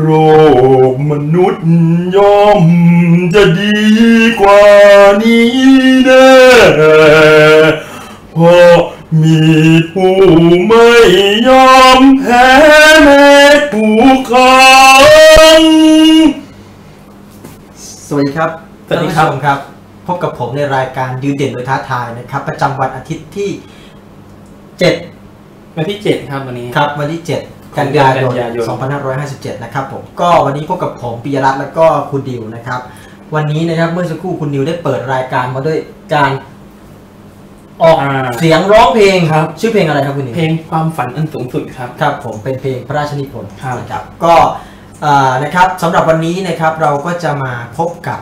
โรคมนุษย์ย่อมจะดีกว่านี้แน่เพราะมีผู้ไม่ยอมแพ้แม้ถูกขังสวัสดีครับสวัสดีครับท่านผู้ชมครับ พบกับผมในรายการยืนเด่นโดยท้าทายนะครับ ประจำวันอาทิตย์ที่ 7 วันที่ 7 ครับวันนี้ครับวันที่ 7 กันยายกันยายนน2557 นะครับผมก็วันนี้พบกับผมปิยรัตน์แล้วก็คุณดิวนะครับ วันนี้นะครับเมื่อสักครู่คุณดิวได้เปิดรายการมาด้วยการออกอ่าเสียงร้องเพลงครับ ชื่อเพลงอะไรครับคุณดิวเพลงความฝันอันสูงสุดครับ ครับผมเป็นเพลงพระราชนิพนธ์ครับ นะครับก็อ่านะครับสำหรับวันนี้นะครับเราก็จะมาพบกับ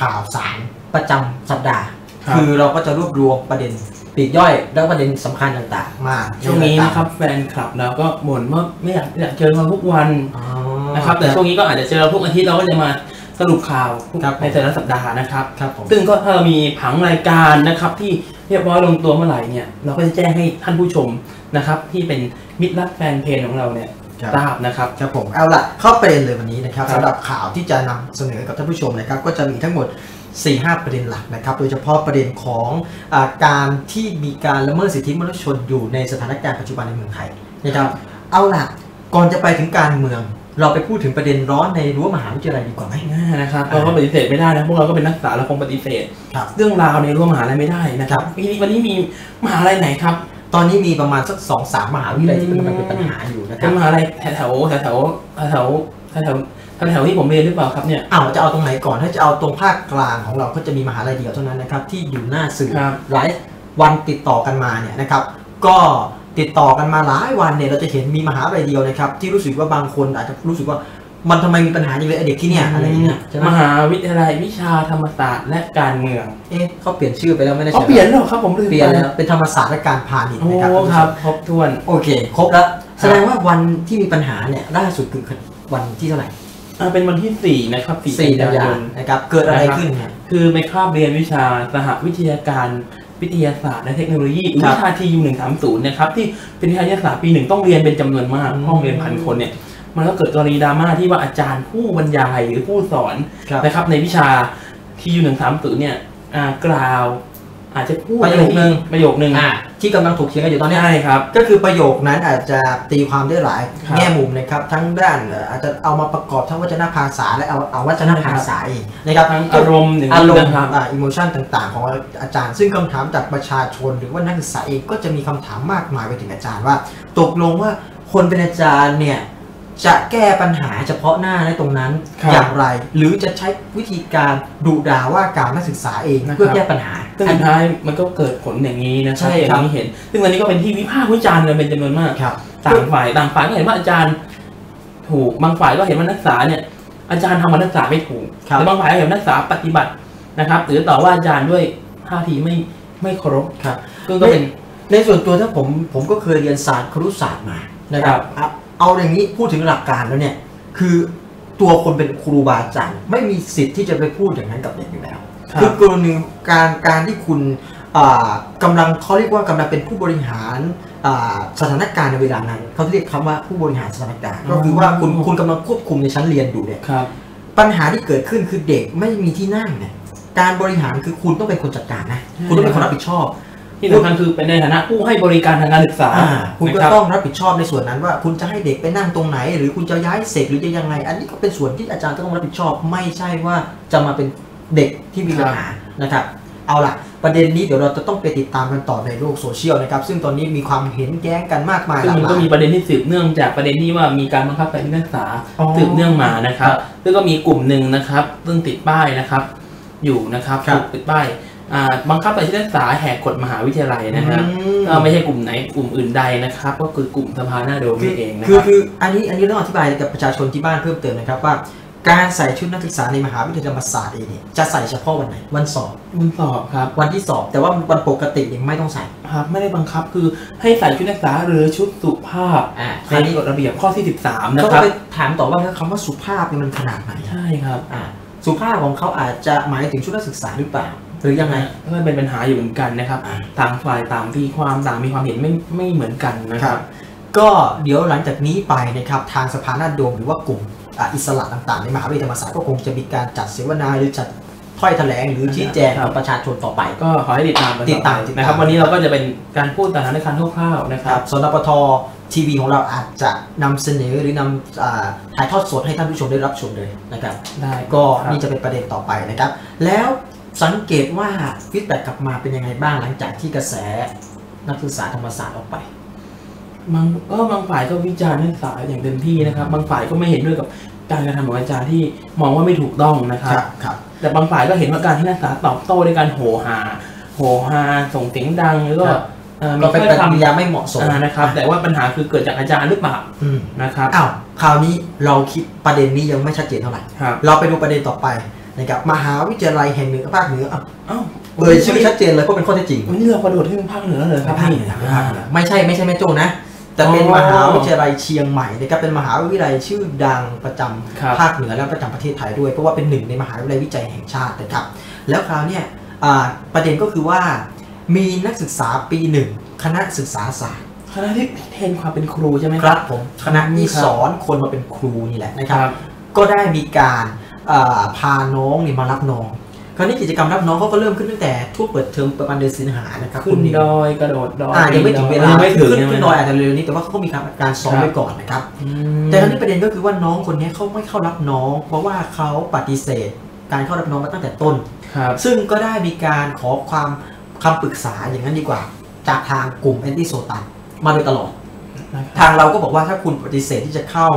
ข่าวสารประจำสัปดาห์ครับคือเราก็จะรวบรวมประเด็น ปลีกย่อยและประเด็นสำคัญต่างๆ มาช่วงนี้นะครับแฟนคลับเราก็บ่นว่าไม่อยากอยากเจอเราทุกวันอ๋อนะครับแต่ช่วงนี้ก็อาจจะเจอเราทุกอาทิตย์เราก็จะมาสรุปข่าวครับในแต่ละสัปดาห์นะครับครับผมซึ่งก็ถ้าเรามีผังรายการนะครับ ที่เรียบร้อยลงตัวเมื่อไหร่เนี่ย เราก็จะแจ้งให้ท่านผู้ชมนะครับ ที่เป็นมิตรรักแฟนเพจของเราเนี่ยครับทราบนะครับครับผมเอาละเข้าประเด็นเลยวันนี้นะครับครับสำหรับข่าวที่จะนำเสนอกับท่านผู้ชมนะครับ ก็จะมีทั้งหมด 4-5 ประเด็นหลักนะครับ โดยเฉพาะประเด็นของอาการที่มีการละเมิดสิทธิมนุษยชนอยู่ในสถานการณ์ปัจจุบันในเมืองไทยนะครับเอาล่ะก่อนจะไปถึงการเมือง เราไปพูดถึงประเด็นร้อนในรั้วมหาวิทยาลัยดีกว่าไหมนะครับเราก็ปฏิเสธไม่ได้นะพวกเราก็เป็นนักศึกษาเราคงปฏิเสธครับเรื่องราวในรั้วมหาลัยไม่ได้นะครับวันนี้วันนี้มีมหาลัยไหนครับตอนนี้มีประมาณสักสองสามมหาวิทยาลัยที่มันเป็นปัญหาอยู่นะคเป็รันบมหาลัยแถวแถวแถวแถวแถว แถวแถวแถวที่ผมเรียนหรือเปล่าครับเนี่ยอ้าวจะเอาตรงไหนก่อนถ้าจะเอาตรงภาคกลางของเราก็จะมีมหาลัยเดียวเท่านั้นนะครับที่อยู่หน้าสื่อครับหลายวันติดต่อกันมาเนี่ยนะครับ ก็ติดต่อกันมาหลายวันเนี่ยเราจะเห็นมีมหาลัยเดียวนะครับ ที่รู้สึกว่าบางคนอาจจะรู้สึกว่ามันทำไมมีปัญหาอย่างเลยไอ้เด็กที่เนี่ยอะไรอย่างเงี้ยใช่ไหมมหาวิทยาลัยวิชาธรรมศาสตร์และการเมือง เอ๊ะเขาเปลี่ยนชื่อไปแล้วไม่ได้เขาใช่เปลี่ยนแล้วเหรอครับผมลืมเปลี่ยนแล้วเป็นธรรมศาสตร์และการพาณิชย์โอ้นะครับท่านผู้คชรับมครบถ้วนโอเค ครบแล้วแสดงว่าวันที่มีปัญหาเนี่ยล่าสุดคือวันที่เท่าไหร่ อ่าเป็นวันที่สี่นะครับสี่กักันนยายายนนนะครับเกิดอะไรขึ้นเนี่ยคือไปคาบเรียนวิชาสหวิทยาการวิทยาศาสตร์และเทคโนโลยีหรือครับวิชาทียูหนึ่งสามศูนย์นะครับที่เป็นวิทยาศาสตร์ปีหนึ่งต้องเรียนเป็นจำนวนมากอืมห้องเรียนพันคนเนี่ย มันก็เกิดกรณีดราม่าที่ว่าอาจารย์ผู้บรรยายหรือผู้สอนครับ นะครับในวิชาทียูหนึ่งสามศูนย์เนี่ยอ่ากล่าว อาจจะพูดประโยคนึงประโยคนึงอ่าที่กำลังถกเถียงกันอยู่ตอนเนี้ยใช่ครับ ก็คือประโยคนั้นอาจจะตีความได้หลายครับแง่มุมนะครับ ทั้งด้านเอ่ออาจจะเอามาประกอบทั้งวัจนภาษาและเอาเอาวัจนภาษาเองนะครับทั้งอารมณ์หนึ่งอารมณ์นะครับอ่าอิโมชันต่างๆ ของอาจารย์ ซึ่งคำถามจากประชาชน หรือว่านักศึกษาเองก็จะมีคำถามมากมายไปถึงอาจารย์ว่า ตกลงว่าคนเป็นอาจารย์เนี่ย จะแก้ปัญหาเฉพาะหน้าในตรงนั้นครับอย่างไร หรือจะใช้วิธีการดุด่าว่าการนักศึกษาเองนะครับเพื่อแก้ปัญหาซึ่งสุดท้ายมันก็เกิดผลอย่างนี้นะครัใช่อครับย่างที่เห็น ซึ่งตอนนี้ก็เป็นที่วิพากษ์วิจารณ์กันเป็นจำนวนมากครับต่างฝ่ายต่างฝ่ายก็เห็นว่าอาจารย์ ถูกบางฝ่ายก็เห็นว่านักศึกษาเนี่ย อาจารย์ทำมานักศึกษาไม่ถูกครับแต่บางฝ่ายก็เห็นว่านักศึกษาปฏิบัตินะครับหรือต่อว่าอาจารย์ด้วยท่าทีไม่ไม่เคารพครับก็ก็เป็นในส่วนตัวถ้าผมผมก็เคยเรียนศาสตร์ครุศาสตร์มานะครับ เอาเอาอย่างนี้พูดถึงหลักการแล้วเนี่ย คือตัวคนเป็นครูบาอาจารย์ไม่มีสิทธิ์ที่จะไปพูดอย่างนั้นกับเด็กอยู่แล้วครับคือกรณีการการที่คุณอ่ากำลังเขาเรียกว่ากำลังเป็นผู้บริหารอ่าสถานการณ์ในเวลานั้นเขาเรียกคำว่าผู้บริหารสถานการณ์ก็คือว่าคุณคุณกำลังควบคุมในชั้นเรียนอยู่เนี่ยครับปัญหาที่เกิดขึ้นคือเด็กไม่มีที่นั่งเนี่ยการบริหารคือคุณต้องเป็นคนจัดการนะคุณต้องเป็นคนรับผิดชอบ ที่สำคัญคือเป็นในฐานะผู้ให้บริการทางการศึกษาอ่าคุณก็นะรับต้องรับผิดชอบในส่วนนั้นว่า คุณจะให้เด็กไปนั่งตรงไหน หรือคุณจะย้ายเสกหรือจะยังไง อันนี้ก็เป็นส่วนที่อาจารย์ก็ต้องรับผิดชอบ ไม่ใช่ว่าจะมาเป็นเด็กที่มีปัญหานะครับ เอาล่ะ ประเด็นนี้เดี๋ยวเราจะต้องไปติดตามกันต่อในโลกโซเชียลนะครับ ซึ่งตอนนี้มีความเห็นแย้งกันมากมายหซึ่งลากมันหก็ลายมีประเด็นที่สืบเนื่องจากประเด็นที่ว่ามีการบังคับใส่นักศึกษาอ๋อสืบเนื่องมานะครับครับ ซึ่งก็มีกลุ่มหนึ่งนะครับ ซึ่งติดป้ายนะครับ อยู่นะครับครับถูกติดป้ายอ่า บังคับใส่นักศึกษาแหกกฎมหาวิทยาลัยนะครับอืมก็ไม่ใช่กลุ่มไหนกลุ่มอื่นใดนะครับ ก็คือกลุ่มสภาหน้าโดมคือนี่เองนะคืคอรับคืออันนี้อันนี้ต้องอธิบายกับประชาชนที่บ้านเพิ่มเติมนะครับว่าการใส่ชุดนักศึกษาในมหาวิทยาลัยธรรมศาสตร์เองเนี่ยจะใส่เฉพาะวันไหนวันสอบมันสอบครับ วันที่สอบแต่ว่าวันปกติยังไม่ต้องใส่ครับไม่ได้บังคับคือให้ใส่ชุดนักศึกษาหรือชุดสุภาพอ่าในกฎระเบียบข้อที่ 13 นะเขาคก็รับไปถามต่อว่าคำว่าสุภาพเนี่ยมันขนาดไหนใช่ครับอ่าสุภาพของเขาอาจจะหมายถึงชุดนักศึกษาหรือเปล่า หรือยังไงก็เป็นปัญหาอยู่เหมือนกันนะครับอ่าต่างฝ่ายต่างที่ความต่างมีความเห็นไม่ไม่เหมือนกันนะครับก็เดี๋ยวหลังจากนี้ไปนะครับทางสภาหน้าโดมหรือว่ากลุ่มอะอิสระต่างๆในมหาวิทยาลัยธรรมศาสตร์ก็คงจะมีการจัดเสวนาหรือจัดถ้อยแถลงหรือชี้แจงครับกับประชาชนต่อไป ก็ขอให้ติดตามกันติดตามอไปติดตามนะครับ วันนี้เราก็จะเป็นการพูดสถานการณ์คร่าวๆนะคครัรับบสนปททีวีของเราอาจจะนำเสนอหรือนำอ่าถ่ายทอดสดให้ท่านผู้ชมได้รับชมเลยนะครับ ได้ก็ครับนี่จะเป็นประเด็นต่อไปนะครับ แล้ว สังเกตว่าฟีดแบ็กกลับมาเป็นยังไงบ้างหลังจากที่กระแสนักศึกษาธรรมศาสตร์ออกไปบางก็บางฝ่ายก็วิจารณ์นักศึกษาอย่างเต็มที่นะครับ บางฝ่ายก็ไม่เห็นด้วยกับการกระทำของอาจารย์ที่มองว่าไม่ถูกต้องนะครับครับ แต่บางฝ่ายก็เห็นว่าการที่นักศึกษาตอบโต้ด้วยการโหหา โหฮาส่งเสียงดังแล้วก็ครับเอ่อมีก็เป็นถ้อยปฏิกิริคำยาไม่เหมาะสมอ่านะครับ แต่ว่าปัญหาคือเกิดจากอาจารย์หรือเปล่าอืมนะครับอ้าวคราวนี้เราคิดประเด็นนี้ยังไม่ชัดเจนเท่าไหร่ครับเราไปดูประเด็นต่อไป นะครับมหาวิทยาลัยแห่งหนึ่งภาคเหนืออะเอ้าเอ่ยชื่อชัดเจนเลยเพราะเป็นข้อเท็จจริงวันนี้เรากระโดดขึ้นภาคเหนือเลยครับภาคเหนือภาคเหนือไม่ใช่ไม่ใช่แม่โจ้นะแต่เป็นอ๋อมหาวิทยาลัยเชียงใหม่นะครับเป็นมหาวิทยาลัยชื่อดังประจำครับภาคเหนือและประจำประเทศไทยด้วยเพราะว่าเป็นหนึ่งในมหาวิทยาลัยวิจัยแห่งชาตินะครับแล้วคราวเนี้ยอ่าประเด็นก็คือว่ามีนักศึกษาปีหนึ่งคณะศึกษาศาสตร์คณะที่เทรนความเป็นครูใช่ไหมคครัรับบผมคณะที่ครับสอนคนมาเป็นครูนี่แหละนะครับครับก็ได้มีการอ่า พาน้องนี่มารับน้อง คราวนี้กิจกรรมรับน้องเขาก็เริ่มขึ้นตั้งแต่ช่วงเปิดเทอมประมาณเดือนสิงหานะครับขึ้นคุณนิวดอยกระโดดดอยอ่ายังไม่ถึงเวลายังไม่ถึงขึ้นใช่ไหมขึ้นดอยอาจจะเร็วนี้แต่ว่าเขาก็มีการการซ้อมครับไว้ก่อนนะครับอืมแต่คราวนี้ประเด็นก็คือว่าน้องคนนี้เขาไม่เข้ารับน้อง เพราะว่าเขาปฏิเสธ การเข้ารับน้องมาตั้งแต่ต้นครับซึ่งก็ได้มีการขอความคำปรึกษาอย่างนั้นดีกว่า จากทางกลุ่มแอนตี้โซตันมาโดยตลอด ทางเราก็บอกว่าถ้าคุณปฏิเสธที่จะเข้า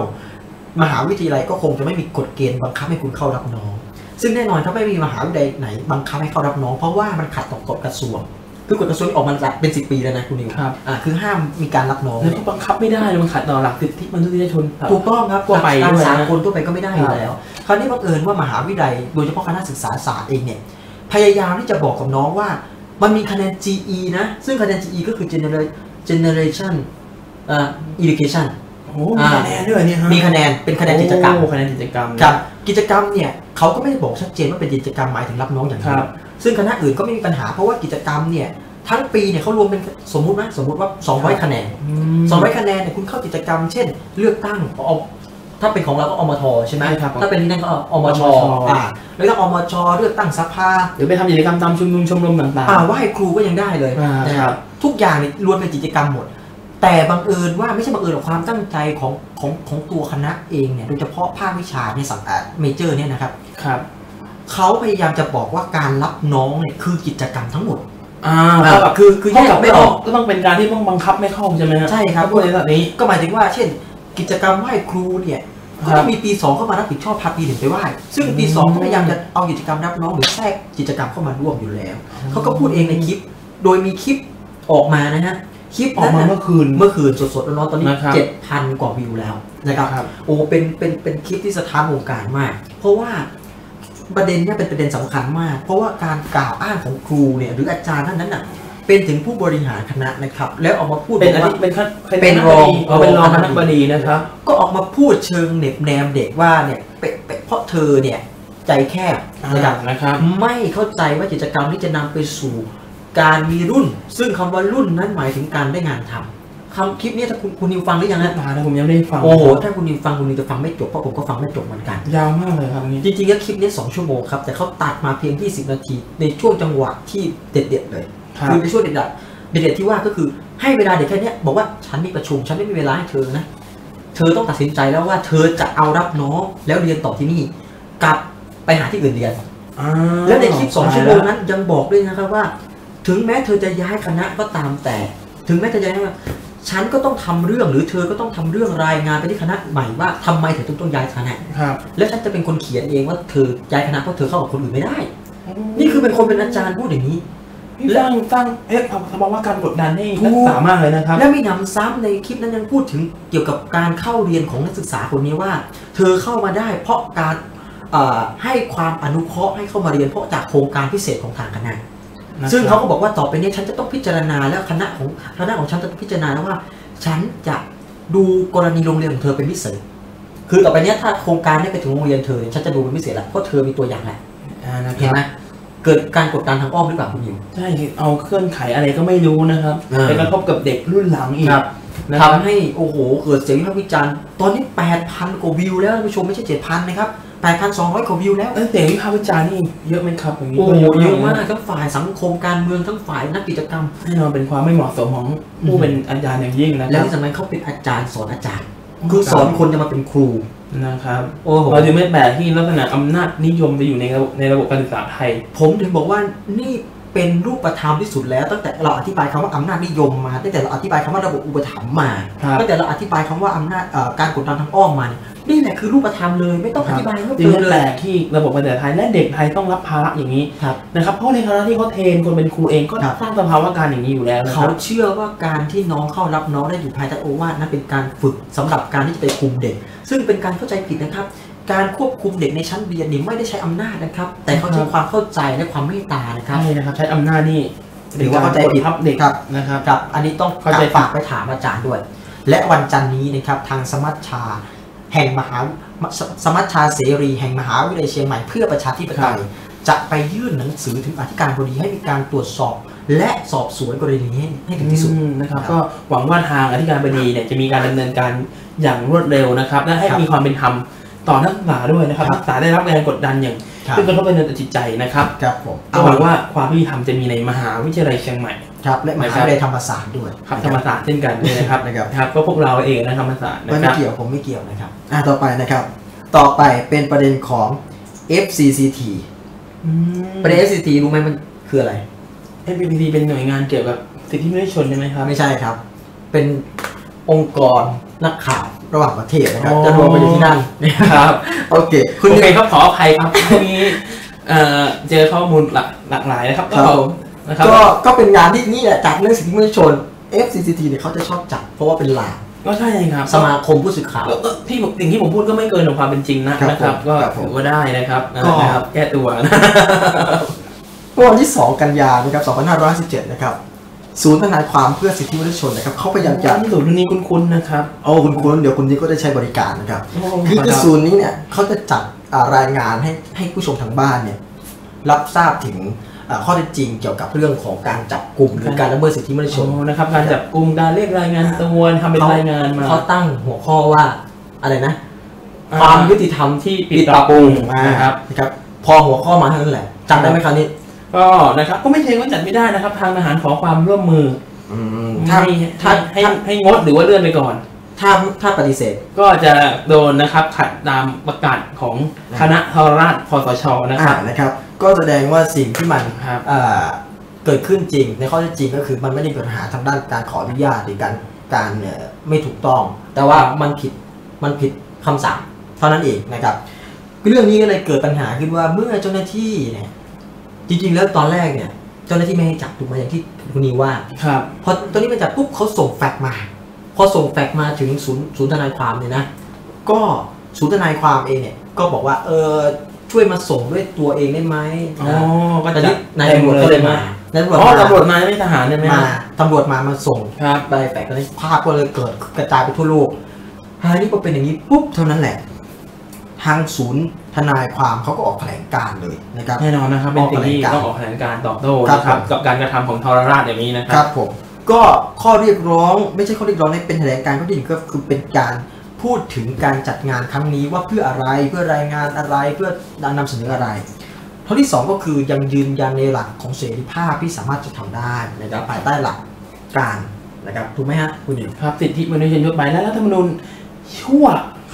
มหาวิทยาลัยก็คงจะไม่มีกฎเกณฑ์บังคับให้คุณเข้ารับน้อง ซึ่งแน่นอนถ้าไม่มีมหาวิทยาลัยไหนบังคับให้เข้ารับน้อง เพราะว่ามันขัดต่อกฎกระทรวง คือกฎกระทรวงออกมาเป็นสิบปีแล้วนะคุณนิวครับอ่าคือห้ามมีการรับน้องแล้วก็บังคับไม่ได้เลยมันขัดต่อหลักสิทธิมนุษยชนครับถูกต้องครับทั่วไปการด้วยนะสากลทั่วไปก็ไม่ได้อยู่ครับแล้ว คราวนี้บังเอิญว่ามหาวิทยาลัยโดยเฉพาะคณะศึกษาศาสตร์เองเนี่ยพยายามที่จะบอกกับน้องว่า มันมีคะแนน GE นะซึ่งคะแนน GE ก็คือ Genera- generation เอ่อ education โอ้โหมีคะแนนด้วยเนี่ยฮะมีคะแนนเป็นคะแนนกิจกรรมโอ้คะแนนกิจกรรมครับกิจกรรมเนี่ยเขาก็ไม่ได้บอกชัดเจนว่าเป็นกิจกรรมหมายถึงรับน้องอย่างคเดีรัยวบซึ่งคณะอื่นก็ไม่มีปัญหาเพราะว่ากิจกรรมเนี่ยทั้งปีเนี่ยเขารวมเป็นสมมุตินะสมมุติว่า 200 คะแนน 200 คะแนนเนี่ยคุณเข้ากิจกรรม เช่น เลือกตั้งเอาถ้าเป็นของเราก็อมทใช่ไหมใช่ครับถ้าเป็นที่นั่นก็อมชอมชอ่าแล้วก็อมชเลือกตั้งสภาหรือไปทำกิจกรรมตามชุมนุมชมรมต่างอ่าไหว้ครูก็ยังได้เลยอ่านะคครัรับบทุกอย่างเนี่ยล้วนเป็นกิจกรรมหมด แต่บังเอิญว่าไม่ใช่บังเอิญหรอกความตั้งใจของของของตัวคณะเองเนี่ยโดยเฉพาะภาควิชาในสังกัดเมเจอร์เนี่ยนะครับๆครับเขาพยายามจะบอกว่าการรับน้องเนี่ยคือกิจกรรมทั้งหมดอ่าอ่าก็แบบคือคือแยเท่ากกับไม่ไม่ออออกกก็ต้องเป็นการที่ต้องบังคับไม่เข้าใช่ไหมฮะใช่ครับพูดในแบบนี้ก็หมายถึงว่า เช่น กิจกรรมไหว้ครูเนี่ยครัก็บต้องมีปี2เข้ามารับผิดชอบพาปีหนึ่งไปไหว้ซึ่งปีอืม2ก็พยายามจะเอากิจกรรมรับน้องหรือแทรกกิจกรรมเข้ามาร่วมอยู่แล้วเขาก็พูดเองในคลิป โดยมีคลิปออกมานะฮะ คลิปออกนั้นมาน่ะเมื่อคืนเมื่อคืนสดๆร้อนๆตอนนี้นะครับเจ็ดพันกว่าวิวแล้วนะครับครับโอ้เป็นเป็นเป็นคลิปที่สะท้านวงการมาก เพราะว่าประเด็นเนี่ยเป็นประเด็นสำคัญมาก เพราะว่าการกล่าวอ้างของครูเนี่ยหรืออาจารย์ท่านนั้นน่ะเป็นถึงผู้บริหารคณะนะครับ แล้วออกมาพูดเป็นบอัอนกว่านี้เป็นขั้นเป็นรองอ๋อเป็นรองคณะบดีนะครับ ก็ออกมาพูดเชิงเหน็บแนมเด็กว่าเนี่ยเป็นเป็นเพราะเธอเนี่ยใจแคบนะครับนะครับไม่เข้าใจว่ากิจกรรมนี้จะนำไปสู่ การมีรุ่น ซึ่งคำว่ารุ่นนั้นหมายถึงการได้งานทำคำคลิปนี้ถ้าคุณคุณนิวฟังหรือยังฮะมาแล้วผมยังไม่ได้ฟัง โอ้โห ถ้าคุณนิวฟังคุณนิวจะฟังไม่จบเพราะผมก็ฟังไม่จบเหมือนกัน ยาวมากเลยครับอันนี้จริงๆแล้วคลิปนี้สองชั่วโมงครับ แต่เขาตัดมาเพียง20นาที ในช่วงจังหวะที่เด็ดๆเลยครับคือในช่วงเด็ดๆเด็ดๆที่ว่าก็คือให้เวลาเด็กแค่เนี้ยบอกว่าฉันมีประชุมฉันไม่มีเวลาให้เธอนะเธอต้องตัดสินใจแล้วว่าเธอจะเอารับน้องแล้วเรียนต่อที่นี่กลับไปหาที่อื่นเรียนอ่าแล้วในคลิปสองตายชั่วโมแล้งนั้นยังบอกด้วยนะครับว่า ถึงแม้เธอจะย้ายคณะก็ตามแต่ ถึงแม้เธอจะย้ายว่าฉันก็ต้องทำเรื่องหรือเธอก็ต้องทำเรื่องรายงานไปที่คณะใหม่ว่าทำไมเธอถึงต้องย้ายคณะครับ แล้วฉันจะเป็นคนเขียนเองว่าเธอย้ายคณะเพราะเธอเข้ากับคนอื่นไม่ได้ นี่คือเป็นคนเป็นอาจารย์พูดอย่างนี้นี่สร้างสร้างเอ๊ะภาวะการกดดันให้ถูกนักศึกษามากเลยนะครับ และมีหนำซ้ำในคลิปนั้นยังพูดถึงเกี่ยวกับการเข้าเรียนของนักศึกษาคนนี้ว่า เธอเข้ามาได้ เพราะการเอ่อให้ความอนุเคราะห์ให้เข้ามาเรียนเพราะจากโครงการพิเศษของทางคณะ ซึ่งเขาก็บอกว่าต่อไปเนี้ฉันจะต้องพิจารณาแล้วคณะของคณะของฉันจะพิจารณาแล้วว่า ฉันจะดูกรณีโรงเรียนของเธอเป็นพิเศษคือต่อไปเนี้ยถ้าโครงการนี้ไปถึงโรงเรียนเธอเนี่ยฉันจะดูเป็นพิเศษแล้วเพราะเธอมีตัวอย่างแหละอ่านะคเห็นรับไหมเกิดการกดดันทางอ้อมหรือเปล่าคุณยิวใช่เอาเคลื่อนไขอะไรก็ไม่รู้นะครับเออไปกระทบกับเด็กรุ่นหลังอีกครับนะครับทำให้โอ้โหเกิดเสียงวิพากษ์วิจารณ์ตอนนี้8,000กว่าวิวแล้วท่านผู้ชมไม่ใช่7,000นะครับ 8,200กว่าวิวแล้วแล้วเสียงวิพากษ์วิจารณ์นี่เยอะไหมครับอย่างนี้โอ้ก็โหเยอะมากนทั้งฝ่ายสังคมการเมืองทั้งฝ่ายนักกิจกรรมแน่นอนเป็นความไม่เหมาะสมของผู้เป็นอาจารย์อย่างยิ่งนะคแล้รัวบที่สำคัญเขาเป็นอาจารย์สอนอาจารย์คือสอนคนจะมาเป็นครูนะครับโอ้โหเราจึงไม่แปลกที่ลักษณะอำนาจนิยมจะอยู่ในระบบในระบบการศึกษาไทย ผมถึงบอกว่านี่เป็นรูปธรรมที่สุดแล้วตั้งแต่เราอธิบายคำว่าอำนาจนิยมมาตั้งแต่เราอธิบายคำว่าระบบอุปถัมภ์มาครับตั้งแต่เราอธิบายคำว่าอำนาจเอ่อการกดดันทางอ้อมมาเนี่ย นี่แหละคือรูปธรรมเลย ไม่ต้องอธิบายเพิ่มจึงเติมไม่เลแปลยกที่ระบบการศึกษาไทยและเด็กไทยต้องรับภาระอย่างนี้ครับนะครับเพราะในคณะที่เขาเทรนคนเป็นครูเองก็ครับสร้างสภาวะการอย่างนี้อยู่แล้วนะคเขารับเชื่อว่าการที่น้องเข้ารับน้องได้อยู่ภายใต้โอวาทนั้นเป็นการฝึกสำหรับการที่จะไปคุมเด็ก ซึ่งเป็นการเข้าใจผิดนะครับการควบคุมเด็กในชั้นเรียนนี่ไม่ได้ใช้อำนาจนะครับ แต่เขาใช้ความเข้าใจและความเมตตานะครับใช่นะครับ ใช้อำนาจนี่ถือว่าเข้าใจผิดป็นกรกทับเด็กครับนะครับครับ อันนี้ต้องเข้าใจฝากไปถามอาจารย์ด้วย และวันจันทร์นี้นะครับทางสมัชชา แห่งมหาสสมัชชาเสรี แห่งมหาวิทยาลัยเชียงใหม่เพื่อประชาธิปไตยจะไปยื่นหนังสือถึงอธิการบดีให้มีการตรวจสอบและสอบสวนกรณีนี้ให้ถึงที่สุดอืมนะครับครับก็หวังว่าทางอธิการบดีเนี่ยจะมีการดำเนินการอย่างรวดเร็วนะครับและให้ครับมีความเป็นธรรมต่อนักศึกษาด้วยนะครับครับนักศึกษาได้รับแรงกดดันอย่างครับซึ่งกระทบไปในจิตใจนะครับครับผมก็หวังว่าความยุติธรรมจะมีในมหาวิทยาลัยเชียงใหม่ ครับและมหาวิทยาลัยธรรมศาสตร์ด้วยครับธรรมศาสตร์เช่นกันด้วยนะครับนะครับครับก็พวกเราเองนะธรรมศาสตร์ไม่นะคไม่รับเกี่ยวผมไม่เกี่ยวนะครับอ่าต่อไปนะครับ ต่อไปเป็นประเด็นของ FCCT อืมประเด็น FCCT รู้ไหมมันคืออะไร FPPT เป็นหน่วยงานเกี่ยวกับสิทธิมนุษยชนใช่ไหมครับไม่ใช่ครับ เป็นองค์กรนักข่าวระหว่างประเทศนะครับอ๋อจะรวมไปอยู่ที่นั่นครับโอเค คุณโอเคครับขออภัยครับช่วงนี้เอ่อเจอข้อมูลหลากหลากหลายนะครับครับผม นะครับก็ก็เป็นงานที่นี่แหละจัดเรื่องสิทธิมนุษยชน FCCT เนี่ยเขาจะชอบจัดเพราะว่าเป็นหลานก็ใช่ครับสมาคมผู้สื่อข่าวก็ก็ที่ผมสิ่งที่ผมพูดก็ไม่เกินของความเป็นจริงนะครับนะครับผมก็ครับผมถือว่าได้นะครับก็นะครับแก้ตัวนะเมื่อวันที่ 2 กันยายนนะครับ2557นะครับ ศูนย์ทนายความเพื่อสิทธิมนุษยชนนะครับเขาพยายามจะที่สุดนี้คุ้นๆนะครับโอ้คุณคุณเดี๋ยวคุณนี่ก็ได้ใช้บริการนะครับโอ้คือรับคือศูนย์นี้เนี่ยเขาจะจัดอ่ารายงานให้ให้ผู้ชมทางบ้านเนี่ยรับทราบถึงอ่า ข้อเท็จจริงเกี่ยวกับเรื่องของการจับกลุ่มหรือการละเมิดสิทธิมนุษยชนโอ้นะครับการจับกลุ่มการเรียกรายงานตัวทำเป็นรายงานมาเขาตั้งหัวข้อว่าอะไรนะอ่าความยุติธรรมที่ปิดปรับปรุงนะครับนะครับ พอหัวข้อมาเท่านั้นแหละจำได้ไหมคราวนี้ก็นะครับก็ไม่ใช่ว่าจัดไม่ได้นะครับ ทางทหารขอความร่วมมือถ้าให้ถ้าให้ถ้าให้งดหรือว่าเลื่อนไปก่อน ถ้าถ้าปฏิเสธก็จะโดนนะครับขัดตามประกาศของคณะทรราชคอสชนะคอ่ารับนะครับ ก็แสดงว่าสิ่งที่มันครับเอ่อเกิดขึ้นจริง ในข้อเท็จจริงก็คือมันไม่ได้มีปัญหาทางด้านการขออนุญาตหรือการการเอ่อไม่ถูกต้อง แต่ว่ามันผิดมันผิดคำสั่งเท่านั้นเองนะครับเรื่องนี้ก็เลยเกิดปัญหาขึ้นว่าเมื่อเจ้าหน้าที่เนี่ยจริง ๆ แล้วตอนแรกเนี่ย เจ้าหน้าที่ไม่ให้จับถูกไหมอย่างที่คุณนิวว่าครับพอตอนนี้มันจับปุ๊บเขาส่งแฟกซ์มาพอส่งแฟกซ์มาถึงศูนย์ศูนย์ทนายความเนี่ยนะ ก็ศูนย์ทนายความเองเนี่ยก็บอกว่าเออ ช่วยมาส่งด้วยตัวเองได้ไหมอ๋อนะก็ตอนจันี้ดนายตำรวจก็เลยมานายตำรวจอ๋อมาตำรวจมาไม่ทหารใช่ไหมมาตำรวจมามาส่งครับใบแฟกซ์ตอนนี้ภาพก็เลยเกิดกระจายไปทั่วโลกฮานี่พอเป็นอย่างนี้ปุ๊บเท่านั้นแหละ ทางศูนย์ทนายความเขาก็ออกแถลงการณ์เลยนะครับแน่นอนนะครับเป็นสิ่งที่ออกแถลงการต้องออกแถลงการตอบโต้ครับนะครับผมกับการกระทำของทรราชอย่างนี้นะคครัรับบผมก็ข้อเรียกร้องไม่ใช่ข้อเรียกร้องในเป็นแถลงการข้อที่หนึ่งก็คือเป็นการ พูดถึงการจัดงานครั้งนี้ว่าเพื่ออะไรเพื่อรายงานอะไรเพื่อนำเสนออะไรข้อที่สองก็คือยังยืนยันในหลักของเสรีภาพที่สามารถจะทำได้นะครับภายใต้หลักการนะครับถูกไหมฮะคุณหญิงครับสิทธิมนุษยชนทั่วไปและรัฐธรรมนูญชั่ว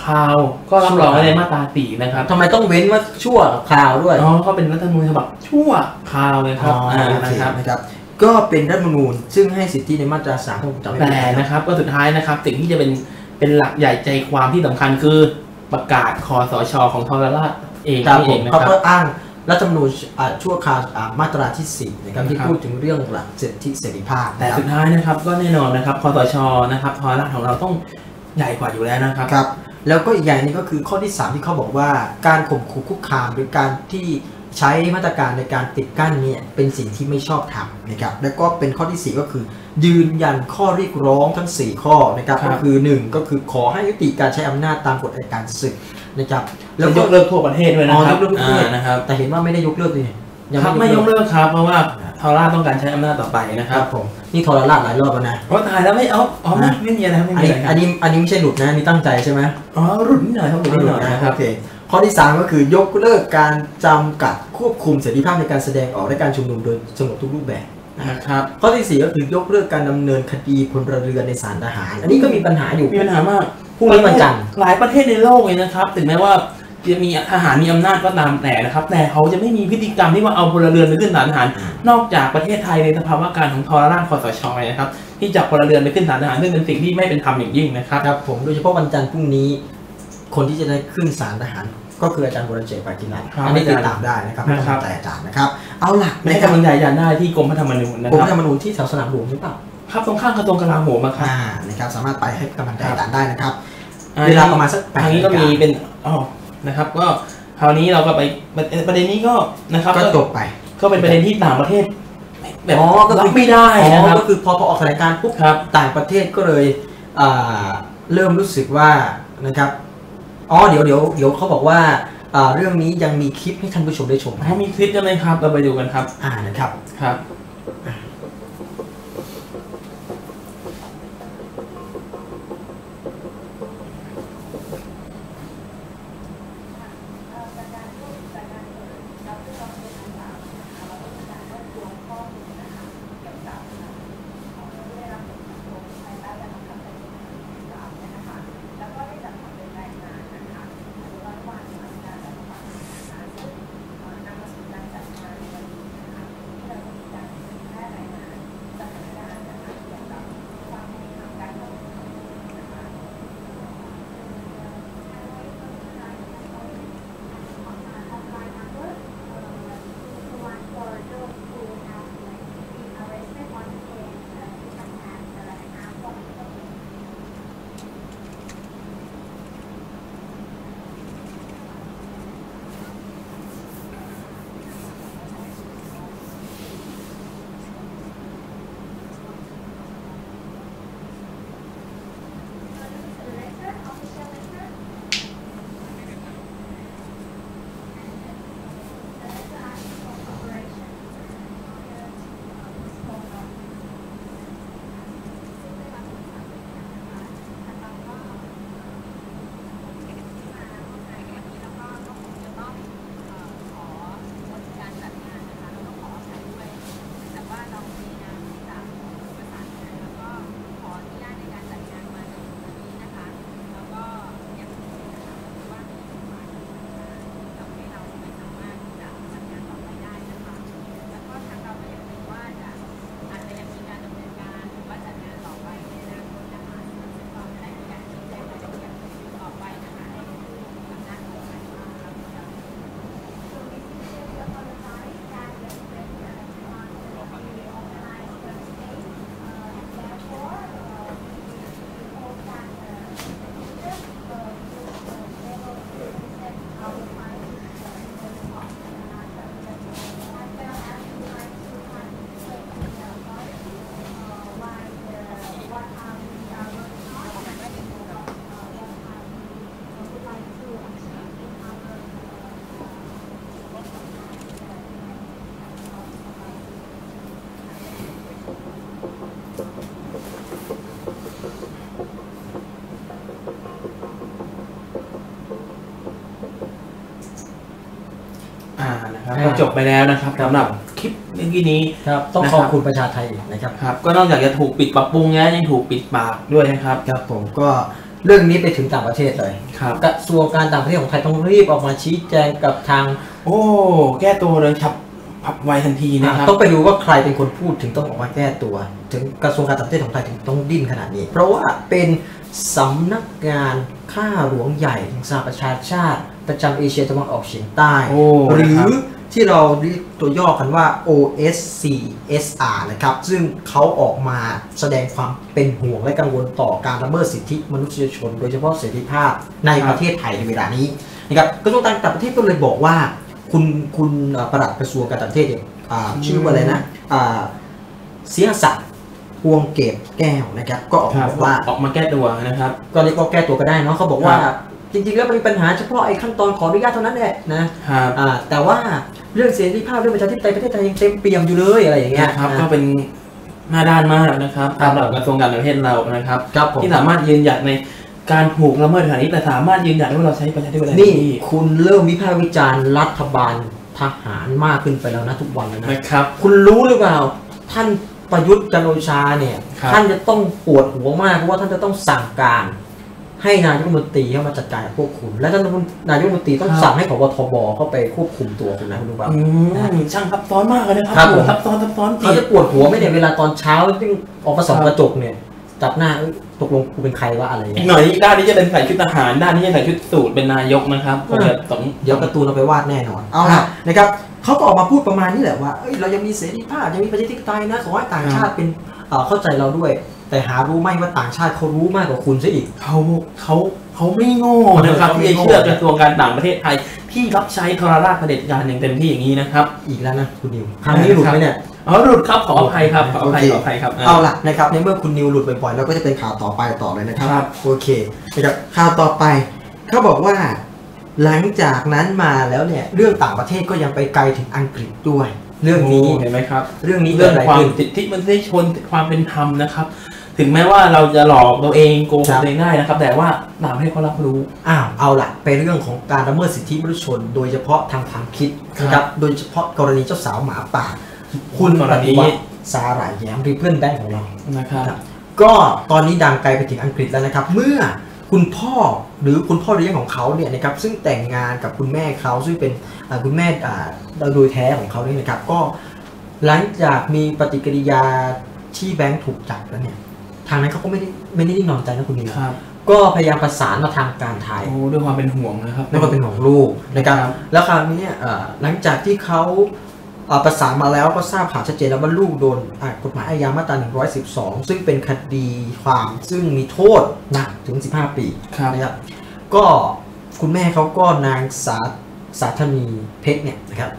คราวก็รับรองไว้ในมาตราสี่นะครับทำไมต้องเว้นว่าชั่วคราวด้วยอ๋อก็เป็นรัฐธรรมนูญฉบับชั่วคราวเลยครับอ๋ออ่าโอเคนะครับนะครับก็เป็นรัฐธรรมนูญซึ่งให้สิทธิในมาตราสามผมจำไม่แต่ได้นะนะครับ ก็สุดท้ายนะครับสิ่งที่จะเป็น เป็นหลักใหญ่ใจความที่สำคัญคือประกาศคอสชของทรราชเองครับนี่ผเอมงนะเขาครัก็บอ้างรัฐธรรมนูญอ่าชั่วคราวอ่ามาตราที่สี่นะครับที่ครับพูดถึงเรื่องหลักสิทธิเสรีภาพ แต่นะครับสุดท้ายนะครับก็แน่นอนนะครับคอสชนะครับทรราชของเราต้องใหญ่กว่าอยู่แล้วนะครับครับ แล้วก็อีกอย่างหนึงก็คือข้อที่ 3 ที่เขาบอกว่าการข่มขู่คุกคามหรือการที่ ใช้มาตรการในการติดกั้นเนี่ยเป็นสิ่งที่ไม่ชอบธรรมนะครับแล้วก็เป็นข้อที่ 4 ก็คือ ยืนยันข้อเรียกร้องทั้ง 4 ข้อนะครับครับก็คือ 1 ก็คือขอให้ยุติการใช้อำนาจตามกฎอัยการศึกนะครับแล้แล้ววยก็กเลิกทั่วประเทศด้วยนะอ๋อครัยกเลิกทั่วประเทศอ่านะครับแต่เห็นว่าไม่ได้ยกเลิกเลยยังครับไม่ไม่ยกเลิกครับเพราะว่าทาร่าต้องการใช้อำนาจต่อไปนะคครัรับบผมนี่ทรราชหลายรอบแล้วนะเพราะตายแล้วไม่เอาอ๋อไม่นะไม่มีอะไรครับไม่อันมีนี้อะไรคอัรับนนี้อันนี้ไม่ใช่หลุดนะอันนี่ตั้งใจใช่ไหมอ๋อหลุดนิดหน่อยครับหลุดนิดหน่อยนะครับโอเค ข้อที่ 3 ก็คือยกเลิกการจำกัดควบคุมเสรีภาพในการแสดงออกและการชุมนุมโดยสงบทุกรูปแบบนะฮะนะครับข้อที่ 4 ก็คือยกเลิกการดำเนินคดีพลเรือนในศาลทหาร อันนี้ก็มีปัญหาอยู่มีปัญหามากพรุ่งนี้วันจันทร์หลายประเทศในโลกเลยนะครับ ถึงแม้ว่าจะมีทหารมีอำนาจก็ตามแต่นะครับ แต่เขาจะไม่มีพฤติกรรมที่ว่าเอาพลเรือนไปขึ้นศาลทหาร นอกจากประเทศไทยในสภาวะการของทรราชคอสชนะครับที่จับพลเรือนไปขึ้นศาลทหารซึ่งเป็นสิ่งที่ไม่เป็นธรรมอย่างยิ่งนะครับครับผมโดยเฉพาะวันจันทร์พรุ่งนี้ คนที่จะได้ขึ้นศาลทหารก็คืออาจารย์วรเจตน์ปากินันท์ครับอันนี้ติดอาจารย์ตามได้นะครับนะครับไม่ต้องใจอาจารย์นะครับ เอาล่ะในในการกำลังใจยันได้ที่กรมพระธรรมนูญนะผมครับธรรมนูญที่แถวสนามหลวงหรือเปล่าครับตรงข้างกระทรวงกลาโหมอะครับอ่านะครับสามารถไปให้กำลังใจอาจารย์ได้นะครับอ่เวลาประมาณสักแปดทางนี้ก็มีเป็นอ๋อนะครับ ก็คราวนี้เราก็ไปประเด็นนี้ก็นะครับก็จบไป ก็เป็นประเด็นที่ต่างประเทศแบบอ๋อก็คือรับไม่ได้อ๋นะอครับก็คือพอพอออกแถลงการณ์ปุ๊บครับต่างประเทศก็เลยอ่าเริ่มรู้สึกว่านะครับ อ๋อเดี๋ยวเดี๋ยวเดี๋ยวเขาบอกว่าอ่าเรื่องนี้ยังมีคลิปให้ท่านผู้ชมได้ชมถ้ามีคลิปกันไหมครับ เราไปดูกันครับอ่านะครับ ครับ จบไปแล้วนะครับสำหรับคลิปเมื่อกี้นี้ ครับต้องนะคขรับอบคุณประชาไทยอีกนะครับครับ ก็นอกจากจะถูกปิดปรับปรุงแล้วยังถูกปิดปากด้วยนะครับ ครับผมก็เรื่องนี้ไปถึงต่างประเทศเลยครับกระทรวงการต่างประเทศของไทยต้องรีบออกมาชี้แจงกับทาง โอ้ แก้ตัวเลยฉับพับไวทันทีนะครับ ต้องไปดูว่าใครเป็นคนพูดถึงต้องออกมาแก้ตัว ถึงกระทรวงการต่างประเทศของไทยถึงต้องดิ้นขนาดนี้ เพราะว่าเป็นสำนักงานข้าหลวงใหญ่ของสหประชาชาติ ประจำเอเชียตะวันออกเฉียงใต้โอ้หรืนะครัอบ ที่เราเรียกตัวย่อกันว่า OSCSR นะครับ ซึ่งเขาออกมาแสดงความเป็นห่วงและกังวลต่อการละเมิดสิทธิมนุษยชน โดยเฉพาะเสรีภาพในประเทศไทยในเวลานี้นะครับกระทรวงการต่างประเทศก็เลยบอกว่า คุณคุณเอ่อประหลัดกระทรวงการต่างประเทศเนี่ยอ่าชื่อว่าอะไรนะอ่าเสียศักดิ์พวงเกตแก้วนะครับ ก็ออกคมารับบอกว่าออกมาแก้ตัวนะครับ ก็เรียกว่าแก้ตัวก็ได้เนาะเขาบอกว่าครับ จริงๆแล้วมันมีปัญหาเฉพาะไอ้ขั้นตอนขออนุญาตเท่านั้นแหละนะครับอ่าแต่ว่าเรื่องเสรีภาพเรื่องประชาธิปไตยประเทศไทยยังเต็มเปี่ยมอยู่เลยอะไรอย่างเงี้ยนะครับนะก็เป็นหน้าด้านมากนะครับครับสำหรับกระทรวงการต่างประเทศเรานะครับครับผมที่สามารถยืนหยัดในการถูกละเมิดสถานีแต่สามารถยืนหยัดได้ว่าเราใช้ประชาธิปไตยนี่ที่คุณเริ่มวิพากษ์วิจารณ์รัฐบาลทหารมากขึ้นไปแล้วนะทุกวันแล้วนะนะครับ คุณรู้หรือเปล่า ท่านประยุทธ์จันทร์โอชาเนี่ยครับท่านจะต้องปวดหัวมากเพราะว่าท่านจะต้องสั่งการ ให้นายกรัฐมนตรีเข้ามาจัดการกับพวกคุณ และท่านนายกรัฐมนตรีต้องสั่งให้ผบทบเข้าไปควบคุมตัวคุณนะคุณรู้เปล่าอืมช่างซับซ้อนมากเลยนะครัครับผมซับซ้อนซับซ้อนจริเขางจะปวดหัวไหม่เนี่ยเวลาตอนเช้าที่ออกมาส่องครับกระจกเนี่ยจับหน้าเอ้ยตกลงกูเป็นใครวะอะไรอีเงี้กยหน่อยด้านนี้จะเป็นใส่ชุดทหารด้านนี้จะใส่ชุดสูทเป็นนายกนะครับผมจะสองเดี๋ยวการ์ตูนเอาไปวาดแน่นอนเอาครัละบนะครับเขาก็ออกมาพูดประมาณนี้แหละว่าเอ้ยเรายังมีเสรีภาพยังมีประชาธิปไตยนะขอให้ต่างชาติเป็นเอ่อเข้าใจเราด้วย แต่หารู้ไหมว่าต่างชาติเขารู้มากกว่าคุณซะอีก เขาเขาเขาไม่โง่นะครับเขาไม่ที่จะโง่เชื่อกระทรวงการต่างประเทศไทยที่รับใช้ทรราชเผด็จการอย่างเต็มที่อย่างนี้นะครับ อีกแล้วนะคุณนิวครั้งนี้หลุดไหมเนี่ยเอาหลุดครับขออภัยครับขออภัยโอเคขออภัยครับเอาล่ะนะครับในเมื่อคุณนิวหลุดบ่อยๆเราก็จะเป็นข่าวต่อไปต่อเลยนะครับครับโอเคนะครับข่าวต่อไปเขาบอกว่า หลังจากนั้นมาแล้วเนี่ยเรื่องต่างประเทศก็ยังไปไกลถึงอังกฤษด้วย เรื่องนี้เห็นไหมครับ เรื่องนี้เรื่องกิดะไความขึ้นสิทธิมนุษยชนความเป็นธรรมนะครับ ถึงแม้ว่าเราจะหลอกตัวเองโกงครับตัวเองได้นะครับ แต่ว่าต่างประเทศเขารับรู้อ้าวเอาล่ะไปเรื่องของการละเมิดสิทธิมนุษยชน โดยเฉพาะทางความคิดนะครับโดยเฉพาะกรณีเจ้าสาวหมาป่า คุณกรปณีฏิวัติสาหร่ายแย้มหรือเพื่อนแบงค์ของเรานะครับ ก็ตอนนี้ดังไกลไปถึงอังกฤษแล้วนะครับ เมื่อ คุณพ่อหรือคุณพ่อเลี้ยงของเขาเนี่ยนะครับซึ่งแต่งงานกับคุณแม่เขาซึ่งเป็นอ่าคุณแม่อ่าโดยแท้ของเขาเนี่ยนะครับ ก็หลังจากมีปฏิกิริยาที่แบงค์ถูกจับแล้วเนี่ยทางนั้นเขาก็ไม่ได้ไม่ได้นิ่งนอนใจนะคุณนิวครับก็พยายามประสานมาทางการไทยโอ้ด้วยความเป็นห่วงนะครับแล้วก็เป็นของลูกนะครับครับแล้วคราวนี้เนี่ยเอ่อหลังจากที่เขาเอ่อ ประสานมาแล้วก็ทราบข่าวชัดเจนแล้วว่าลูกโดนอ่ากฎหมายอาญามาตรา 112 ซึ่งเป็นคดีความซึ่งมีโทษหนักถึง 15 ปีครับนะครับก็คุณแม่เขาก็นางสาสาธนีเพชรเนี่ยนะครับ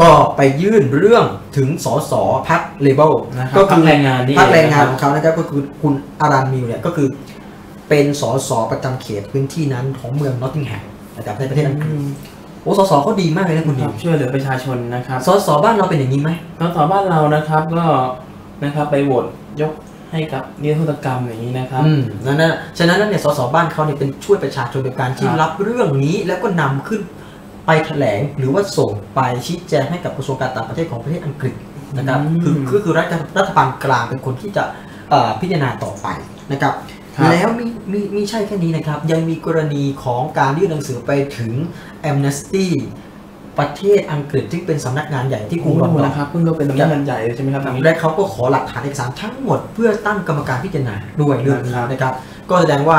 ก็ไปยื่นเรื่องถึงสสพักเลเบลนะครับก็พรรคแรงงานนี่พักแรงงานนะคขบองเขานะครับก็คือคุณอารันมิลเนี่ยก็คือเป็นสสประจำเขตพื้นที่นั้นของเมืองนอตติงแฮมนะครับในประเทศอังกฤษอืม โอ้สสเขาดีมากเลยนะคุณคดิรัวบช่วยเหลือประชาชนนะครับสสบ้านเราเป็นอย่างนี้ไหมสสบ้านเรานะครับก็นะครับไปโหวตยกให้กับนิรโทษกรรมอย่างนี้นะครับอืมนั่นนะฉะนั้นแล้วเนี่ยสสบ้านเขาเนี่ยเป็นช่วยประชาชนโดยการที่ครับรับเรื่องนี้แล้วก็นำขึ้นไปแถลงหรือว่าส่งไปชี้แจงให้กับกระทรวงการต่างประเทศของประเทศอังกฤษนะครับคือคือคือรัฐรัฐบาลกลางเป็นคนที่จะเอ่อพิจารณาต่อไปนะครับครับ แล้วมีมีมีใช่แค่นี้นะครับ ยังมีกรณีของการยื่นหนังสือไปถึง Amnesty ประเทศอังกฤษที่เป็นสำนักงานใหญ่ที่กรุงลอนดอนนะครับเพิ่งก็เป็นตำแหน่งงานใหญ่เลยใช่ไหมครับตรงนี้และเขาก็ขอหลักฐานเอกสารทั้งหมดเพื่อตั้งกรรมการพิจารณาด้วยเรื่องนี้นะครับนะครับก็แสดงว่า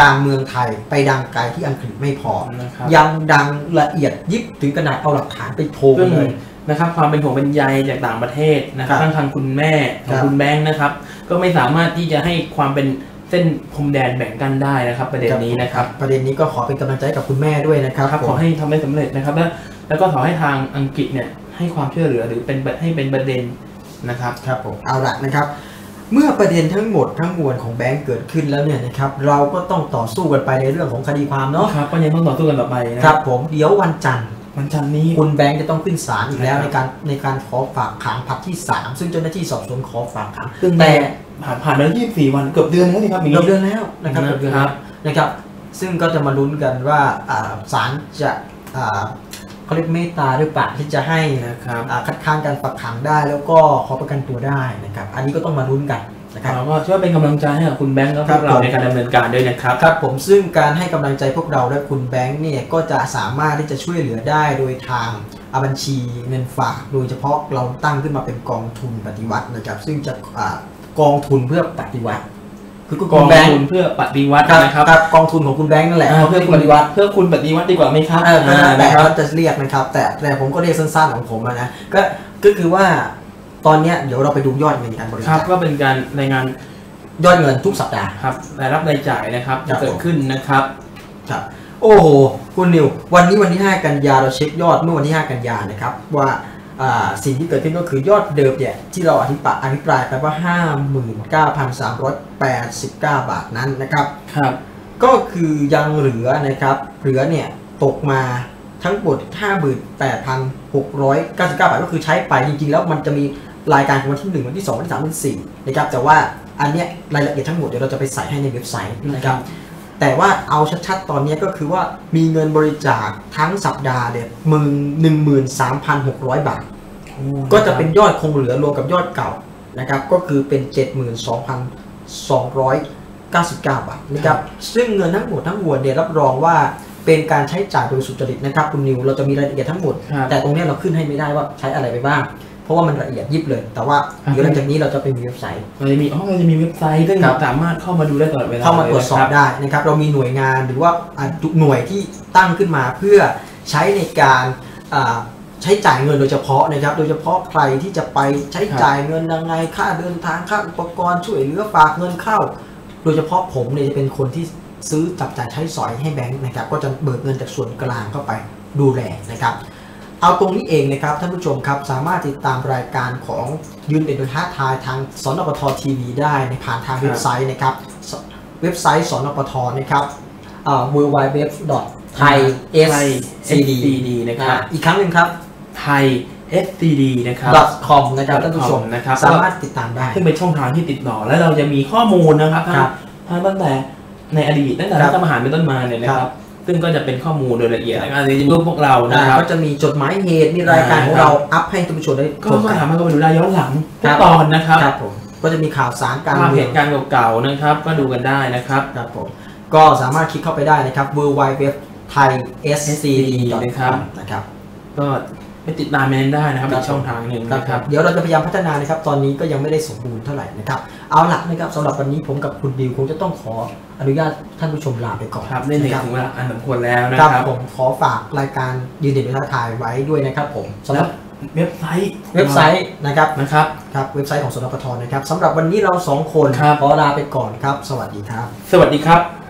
การเมืองไทยไปดังไกลที่อังกฤษไม่พอนะครับยังดังละเอียดยิบถึงขนาดเอาหลักฐานไปโทรซึ่งเลยนะครับความเป็นห่วงเป็นใยจากต่างประเทศนะครัครับบทั้งทางคุณแม่ขอคงรับคุณแบงค์นะครับ ก็ไม่สามารถที่จะให้ความเป็น เส้นพรมแดนแบ่งกันได้นะครับประเด็นนี้นะครับประเด็นนี้ก็ขอเป็นกำลังใจให้กับคุณแม่ด้วยนะครับครับผมขอให้ทำได้สำเร็จนะครับ แล้วแล้วก็ขอให้ทางอังกฤษเนี่ยให้ความช่วยเหลือหรือเป็นให้เป็นประเด็นนะครับครับผมเอาละนะครับเมื่อประเด็นทั้งหมดทั้งมวลของแบงก์เกิดขึ้นแล้วเนี่ยนะครับเราก็ต้องต่อสู้กันไปในเรื่องของคดีความเนาะครับก็ยังต้องต่อสู้กันต่อไปนะครับผมเดี๋ยววันจันทร์ วันจันทร์นี้คุณแบงค์จะต้องขึ้นศาลอีกแล้วครัในบการในการขอฝากขังผลัดที่ 3 ซึ่งเจ้าหน้าที่สอบสวนขอฝากขังซึ่งแต่ผ่านผ่านมาแล้ว24 วันเกือบเดือนแล้วนี่ครับอย่างเกือบนี้เดือนแล้วนะครับเกือบเดือนครัแล้วบนะครับ ซึ่งก็จะมาลุ้นกันว่าอ่าศาลจะอ่าเขาเรียกเมตตาหรือเปล่าที่จะให้นะครับอ่าคัดค้านการฝากขังได้แล้วก็ขอประกันตัวได้นะครับ อันนี้ก็ต้องมาลุ้นกัน นะครับเราก็ช่วยเป็นกำลังใจให้กับคุณแบงค์และพครัวบกเราผมในการดำเนินการด้วยนะครับครับผมซึ่งการให้กำลังใจพวกเราและคุณแบงค์เนี่ยก็จะสามารถที่จะช่วยเหลือได้โดยทางอาบัญชีเงินฝากโดยเฉพาะเราตั้งขึ้นมาเป็นกองทุนปฏิวัตินะครับซึ่งจะอ่ากองทุนเพื่อปฏิวัติคือก็กคุอณงแบงค์ทุนเพื่อปฏิวัติครับนะครับครับกองทุนของคุณแบงค์นั่นแหละอ่าเพื่เพื่ออปคุณฏิวัติเพื่อคุณปฏิวัติดีกว่าไหมครับเออก็แล้วแต่นะครัเขาบจะเรียกนะครับ แต่แต่ผมก็เรียกสั้นๆของผมอะนะก็ก็คือว่า ตอนเนี้ยเดี๋ยวเราไปดูยอดเงินการบริครัจาบคก็เป็นการรายงานยอดเงินทุกสัปดาห์ ครับรายรับรายจ่ายนะครับครัจะบ เกิดขึ้นนะครับ ครับโอ้โหคุณนิว วันนี้วันที่ 5 กันยาเราเช็คยอดเมื่อวันที่ 5 กันยานะครับว่าอ่าสิ่งที่เกิดขึ้นก็คือยอดเดิมเนี่ยที่เราอธิปะอภิปรายไปว่า 59,389 บาทนั้นนะครับ ครับ ก็คือยังเหลือนะครับ เหลือเนี่ยตกมาถทั้งหมด 58,699 บาทก็คือใช้ไปจริงๆ แล้วมันจะมี รายการของวันที่ 1 วันที่ 2 วันที่ 3 วันที่4นะครับแต่ว่าอันเนี้ยรายละเอียดทั้งหมดเดี๋ยวเราจะไปใส่ให้ในเว็บไซต์นะครับแต่ว่าเอาชัดๆ ตอนนี้ก็คือว่ามีเงินบริจาคทั้งสัปดาห์เนี่ยมึง13,600บาท ก็จะเป็นยอดคงเหลือรวมกับยอดเก่านะครับก็คือเป็น 72,299 บาทนะครับซึ่งเงินทั้งหมดทั้งมวลเนี่ยรับรองว่าเป็นการใช้จ่ายโดยสุจริตนะครับคุณนิว เราจะมีรายละเอียดทั้งหมดครับแต่ตรงเนี้ยเราขึ้นให้ไม่ได้ว่าใช้อะไรไปบ้าง เพราะว่ามันละเอียดยิบเลย แต่ว่าครับเดี๋ยวหลังจากนี้เราจะไปมีเว็บไซต์เราจะมีอ๋อเราจะมีเว็บไซต์ซึ่งครับสามารถเข้ามาดูได้ตลอดเวลาเข้ามาตรวจสอบลยนะคได้นะครับ เรามีหน่วยงานหรือว่าอ่าหน่วยที่ตั้งขึ้นมาเพื่อใช้ในการอ่าใช้จ่ายเงินโดยเฉพาะนะครับ โดยเฉพาะใครที่จะไปใช้จ่ายเงินยังไงค่าเดินทางค่าอุปกรณ์ช่วยเหลือฝากเงินเข้า โดยเฉพาะผมเนี่ยจะเป็นคนที่ซื้อจับจ่ายใช้สอยให้แบงค์นะครับ ก็จะเบิกเงินจากส่วนกลางเข้าไปดูแลนะครับ เอาตรงนี้เองนะครับท่านผู้ชมครับสามารถติดตามรายการของยืนเด่นโดยท้าทายทางสนปททีวีได้ในผ่านทางเว็บไซต์นะครับสเว็บไซต์สนปทนะครับเอ่อ w w w t h a i ไทย scd SCD นะครับอีกครั้งหนึ่งครับไทย SCD นะครับ .com นะครับท่านผู้ชม .com นะครับสามารถติดตามได้ซึ่งเป็นช่องทางที่ติดต่อ และเราจะมีข้อมูลนะครับทั้งครับทั้งตั้งแต่ในอดีตตั้งแต่ครัรับฐประหารเป็นต้นมาเนี่ยนะคครัรับบ ซึ่งก็จะเป็นข้อมูลโดยละเอียดนะครับในรูปพวกเรานะอ่าครับก็จะมีจดหมายเหตุมีรายการของอ่าเราอัพให้ท่านผู้ชมได้ก็ชมกันสามารถเข้าไปดูได้ย้อนหลังทุครักบตอนนะครับครับผมก็จะมีข่าวสารการภาพเมืเหองตุการณ์เก่าๆนะครับ ก็ดูกันได้นะครับครับผมก็สามารถคลิกเข้าไปได้นะครับ w w w t h a i scd นะครับนะครับ ก็ไปติดตามเมนได้นะครับครับอีกช่องทางหนึ่งครับนะครับ เดี๋ยวเราจะพยายามพัฒนานะครับ ตอนนี้ก็ยังไม่ได้สมบูรณ์เท่าไหร่นะครับ เอาละนะครับสำหรับวันนี้ผมกับคุณดิวคงจะต้องขอ อนุญาตท่านผู้ชมลาไปก่อนครับเล่นถึงะครับถึงเวลาอันสมควรแล้วนะคครัรับบผมขอฝากรายการยืนเด่นโดยท้าทายไว้ด้วยนะครับผมสำหแล้รัวบเว็บไซต์เว็บไซต์นะครับนะครับครับเว็บไซต์ของสนปทนะครับสำหรับวันนี้เราสองคนครับขอลาไปก่อนครับ สวัสดีครับ สวัสดีครับ